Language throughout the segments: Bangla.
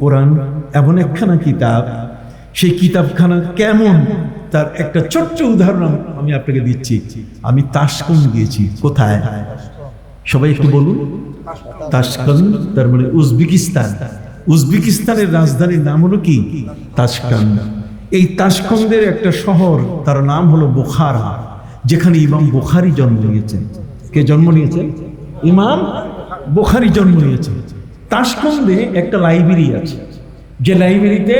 কোরআন এমন একখানা কিতাব, সেই কিতাবখানা কেমন? তার একটা ছোট্ট উদাহরণ আমি আপনাকে দিচ্ছি। আমি তাসকন গিয়েছি, কোথায়? সবাই একটু বলুন। তাসকন, তার মানে উজবেকিস্তান। উজবেকিস্তানের রাজধানীর নাম হলো কি? তাসকান। এই তাসকন্দের একটা শহর, তার নাম হলো বোখারা, যেখানে ইমাম বোখারি জন্ম নিয়েছেন। কে জন্ম নিয়েছেন? ইমাম বোখারি জন্ম নিয়েছেন। তাসকন্দে একটা লাইব্রেরি আছে। যে লাইব্রেরিতে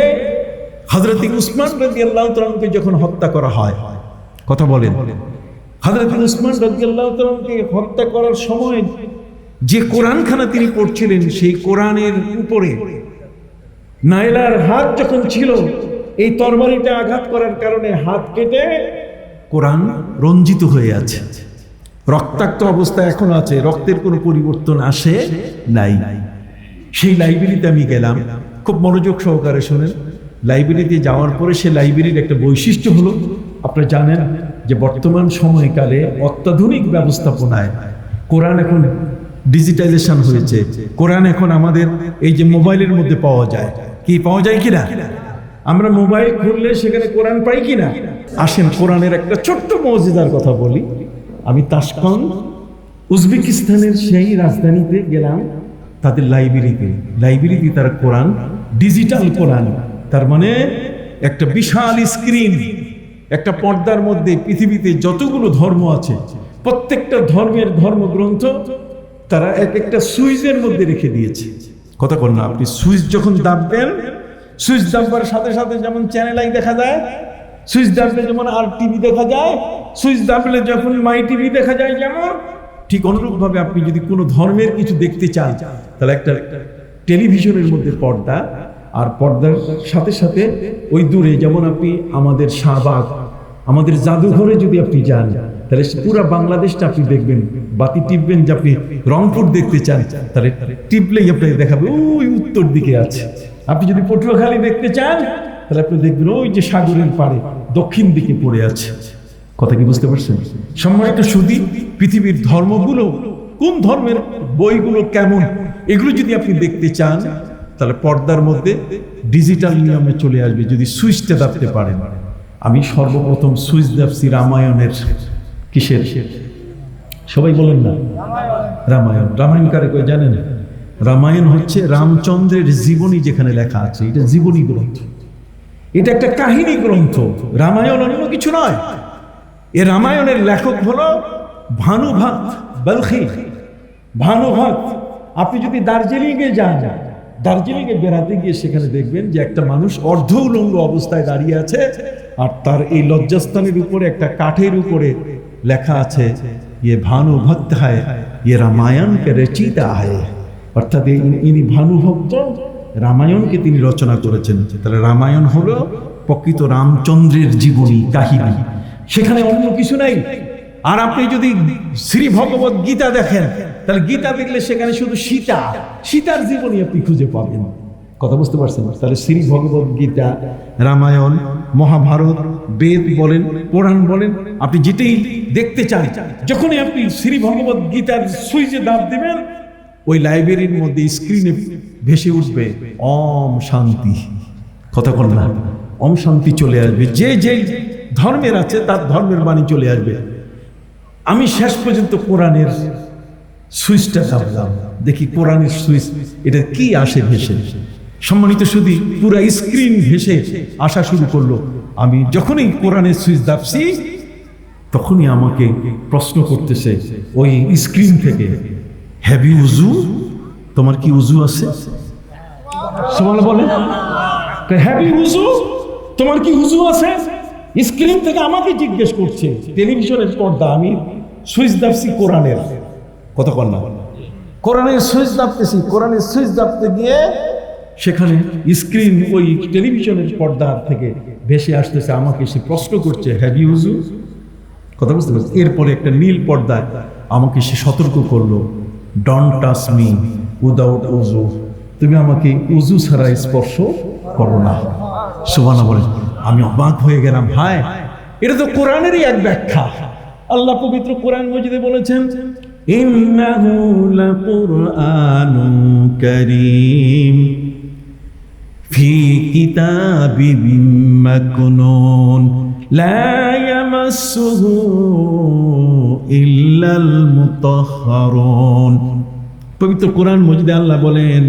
হজরত উসমান রদি আল্লাহ তালকে যখন হত্যা করা হয়, কথা বলেন। হজরত উসমান রদি আল্লাহ তালকে হত্যা করার সময় যে কোরআনখানা তিনি পড়ছিলেন, সেই কোরআনের উপরে নাইলার হাত যখন ছিল, এই তরবারিটা আঘাত করার কারণে হাত কেটে কোরআন রঞ্জিত হয়ে আছে। রক্তাক্ত অবস্থা এখন আছে, রক্তের কোনো পরিবর্তন আসে নাই। সেই লাইব্রেরিতে আমি গেলাম। খুব মনোযোগ সহকারে শোনেন। লাইব্রেরিতে যাওয়ার পরে সে লাইব্রেরির একটা বৈশিষ্ট্য হলো, আপনারা জানেন যে বর্তমান সময়কালে অত্যাধুনিক ব্যবস্থাপনায় কোরআন এখন ডিজিটাইজেশন হয়েছে। কোরআন এখন আমাদের এই যে মোবাইলের মধ্যে পাওয়া যায়, কি পাওয়া যায় কিনা? আমরা মোবাইল খুললে সেখানে কোরআন পাই কিনা? আসেন কোরআনের একটা ছোট্ট মসজিদার কথা বলি। আমি তাসকন, উজবেকিস্তানের সেই রাজধানীতে গেলাম। তাদের লাইব্রেরিতে। লাইব্রেরিতে তারা কোরআন, ডিজিটাল কোরআন, তার মানে একটা বিশাল স্ক্রিন, একটা পর্দার মধ্যে পৃথিবীতে যতগুলো ধর্ম আছে, প্রত্যেকটা ধর্মের ধর্মগ্রন্থ তারা এক একটা সুইচের মধ্যে রেখে দিয়েছে। কথা বল না, আপনি সুইচ যখন দাববেন, সুইচ দাববার সাথে সাথে যেমন চ্যানেল আই দেখা যায়, সুইচ দাবলে যেমন আর টিভি দেখা যায়, সুইচ দাবলে যখন মাই টিভি দেখা যায় যেমন ঠিক অনুরূপভাবে আপনি যদি কোনো ধর্মের কিছু দেখতে চান, তাহলে একটা টেলিভিশনের মধ্যে পর্দা আর পর্দার সাথে সাথে ওই দূরে যেমন আপনি আমাদের শাহবাগ, আমাদের জাদুঘরে যদি আপনি যান, তাহলে পুরো বাংলাদেশটা আপনি দেখবেন, বাতি টিপবেন যে আপনি রংপুর দেখতে চান, তাহলে টিপলেই আপনাকে দেখাবে, ওই উত্তর দিকে আছে। আপনি যদি পটুয়াখালী দেখতে চান, তাহলে আপনি দেখবেন ওই যে সাগরের পাড়ে দক্ষিণ দিকে পড়ে আছে। কথা কি বুঝতে পারছেন? সম্মানিত সুদী পৃথিবীর ধর্মগুলো, কোন ধর্মের বইগুলো কেমন, এগুলো যদি আপনি দেখতে চান, তাহলে পর্দার মধ্যে ডিজিটাল নিয়মে চলে আসবে, যদি সুইচটা দাবতে পারেন। আমি সর্বপ্রথম সুইচ দাবছি রামায়ণের। কিসের? সবাই বলেন না। রামায়ণ। রামায়ণ কারে কই জানেন? রামায়ণ হচ্ছে রামচন্দ্রের জীবনী যেখানে লেখা আছে, এটা জীবনী গ্রন্থ। এটা একটা কাহিনী গ্রন্থ। রামায়ণ অন্য কিছু নয়। এ রামায়ণের লেখক হলো ভানুভক্ত বলখি। ভানুভক্ত আপনি যদি দার্জিলিংয়ে যান, দার্জিলিংয়ে বেড়াতে গিয়ে সেখানে দেখবেন যে একটা মানুষ অর্ধ উলঙ্গ অবস্থায় দাঁড়িয়ে আছে আর তার এই লজ্জাস্থানের উপরে একটা কাঠের উপরে লেখা আছে ইয়ে ভানুভক্ত হয় ইয়ে রামায়ণকে রচিতা হয়। অর্থাৎ ইনি ভানুভক্ত, রামায়ণকে তিনি রচনা করেছেন। তাহলে রামায়ণ হলো প্রকৃত রামচন্দ্রের জীবনী কাহিনী। সেখানে অন্য কিছু নাই। আর আপনি যদি শ্রী ভগবত গীতা দেখেন, তাহলে গীতা দেখলে সেখানে শুধু সীতা, সীতার জীবনী আপনি খুঁজে পাবেন। কথা বুঝতে পারছেন? তাহলে শ্রী ভগবত গীতা, রামায়ণ, মহাভারত, বেদ বলেন, পুরাণ বলেন, আপনি যেটাই দেখতে চান, যখনই আপনি শ্রী ভগবত গীতার সুইচে দাব দেবেন, ওই লাইব্রেরির মধ্যে স্ক্রিনে ভেসে উঠবে অম শান্তি। কথা বল না অম শান্তি চলে আসবে। যে যে ধর্মের আছে, তার ধর্মের বাণী চলে আসবে। আমি শেষ পর্যন্ত কোরআনের সুইচটা দাবলাম দেখি কোরআনের সুইচ, এটা কি আসে ভেসে? সম্মানিত শুধু পুরা স্ক্রিন ভেসে আসা শুরু করল। আমি যখনই কোরআনের সুইচ দাপছি তখনই আমাকে প্রশ্ন করতেছে ওই স্ক্রিন থেকে, হ্যাভি উজু তোমার কি উজু আছে? সবাই বলে হ্যাভি উজু তোমার কি উজু আছে? স্ক্রিন থেকে আমাকে জিজ্ঞেস করছে, টেলিভিশনের পর্দা আমি সুইচ দাবছি কোরআনের। কত কন্যা কোরআনের সুইচ দাবতেছি কোরআনের সুইচ দাবতে গিয়ে সেখানে স্ক্রিন ওই টেলিভিশনের পর্দার থেকে ভেসে আসতেছে, আমাকে সে প্রশ্ন করছে হ্যাভি উজু কথা বুঝতে পারছি এরপরে একটা নীল পর্দায় আমাকে সে সতর্ক করল ডন টাচ মি উইদাউট উজু তুমি আমাকে উজু ছাড়া স্পর্শ করো না। সুবানা বলে আমি অবাক হয়ে গেলাম, ভাই, এটা তো কোরআনেরই এক ব্যাখ্যা। আল্লাহ পবিত্র কোরআন মজিদে বলেছেন ইল্লাল পবিত্র কোরআন মজিদে আল্লাহ বলেন,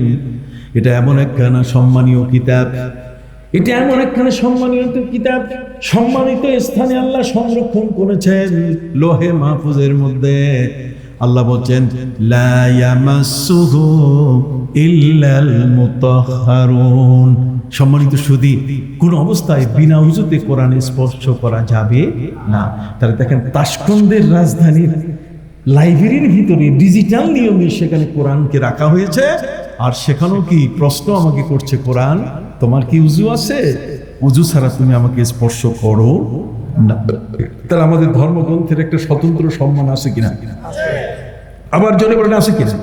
এটা এমন একখানা সম্মানীয় কিতাব এটা এমন একখানা সম্মানীয় কিতাব, সম্মানিত স্থানে আল্লাহ সংরক্ষণ করেছেন লোহে মাহফুজের মধ্যে। আল্লাহ বলছেন সম্মানিত সুদী কোন অবস্থায় বিনা উজুতে কোরআনে স্পর্শ করা যাবে না। তাহলে দেখেন, তাসকন্দের রাজধানীর লাইব্রেরির ভিতরে ডিজিটাল নিয়মে সেখানে কোরআনকে রাখা হয়েছে। আর সেখানেও কি প্রশ্ন আমাকে করছে কোরআন তোমার কি উজু আছে? উজু ছাড়া তুমি আমাকে স্পর্শ করো না। তাহলে আমাদের ধর্মগ্রন্থের একটা স্বতন্ত্র সম্মান আছে কিনা? আবার জনে বলেন আছে কিনা?